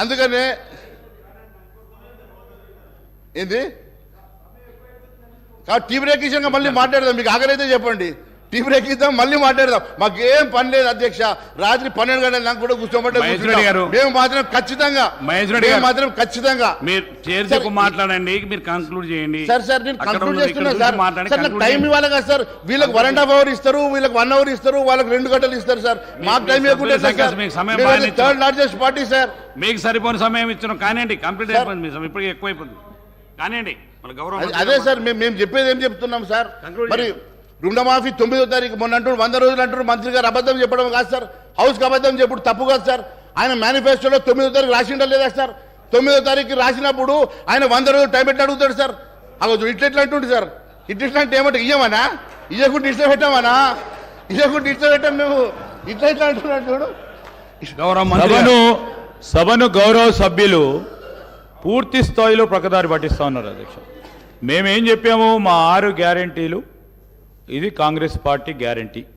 అందుకనే ఏంది? కాబట్టి టీ బ్రేక్ ఇచ్చాక మళ్ళీ మాట్లాడదాం. మీకు ఆఖరైతే చెప్పండి. టీ బ్రేక్ ఇద్దాం మళ్ళీ మాట్లాడదాం. మాకేం పని లేదు అధ్యక్ష. రాత్రి పన్నెండు గంటల నాకు కూడా కూర్చోబట్టే గారు. మేము మాత్రం ఖచ్చితంగా మహేష్ రెడ్డి మేము గారు. మాత్రం ఖచ్చితంగా. మీరు చేర్చుకు మాట్లాడండి. మీరు కంక్లూడ్ చేయండి. సార్ సార్ నేను కంక్లూడ్ చేస్తున్నా సార్. సార్ నాకు టైం. ఇవ్వాలి కదా సార్. వీళ్ళకి వన్ అండ్ హాఫ్ అవర్ ఇస్తారు వీళ్ళకి వన్ అవర్ ఇస్తారు వాళ్ళకి రెండు గంటలు ఇస్తారు సార్. మాకు టైం బాగానే ఇచ్చారు. Third largest party sir. మీకు సరిపోని సమయం ఇచ్చిన కానివ్వండి కంప్లీట్ సార్. అయిపోయింది మీ సమయం ఇప్పటికే ఎక్కువైపోయింది. కానివ్వండి మన గౌరవం అది- సార్ మేము మేము చెప్పేది ఏం చెప్తున్నాం సార్? మరి రుణమాఫీ తొమ్మిదో తారీఖు మొన్న అంటున్నారు వంద రోజులు అంటున్నారు మంత్రి గారు అబద్ధం చెప్పడం కాదు సార్. హౌస్కి అబద్ధం చెప్పుడు తప్పు కాదు సార్. ఆయన మేనిఫెస్టోలో తొమ్మిదో తారీఖు రాసిండా లేదా సార్? తొమ్మిదో తారీఖు రాసినప్పుడు ఆయన వంద రోజులు టైం పెట్టి అడుగుతాడు సార్. అగో ఇట్లా ఎట్లా అంటుండే సార్. ఇట్లా ఇట్లా అంటే ఏమంటే ఇయ్యమనా? ఇయ్యకుండా ఇట్లా పెట్టామనా? ఇయ్యకుండా ఇట్లా పెట్టాం మేము. ఇట్లా ఇట్లా అంటున్నాడు చూడు. సభను. సభను గౌరవ సభ్యులు పూర్తి స్థాయిలో ప్రకదారి పట్టిస్తా ఉన్నారు అధ్యక్ష. మేమేం చెప్పాము మా ఆరు గ్యారంటీలు ఇది కాంగ్రెస్ పార్టీ గ్యారంటీ.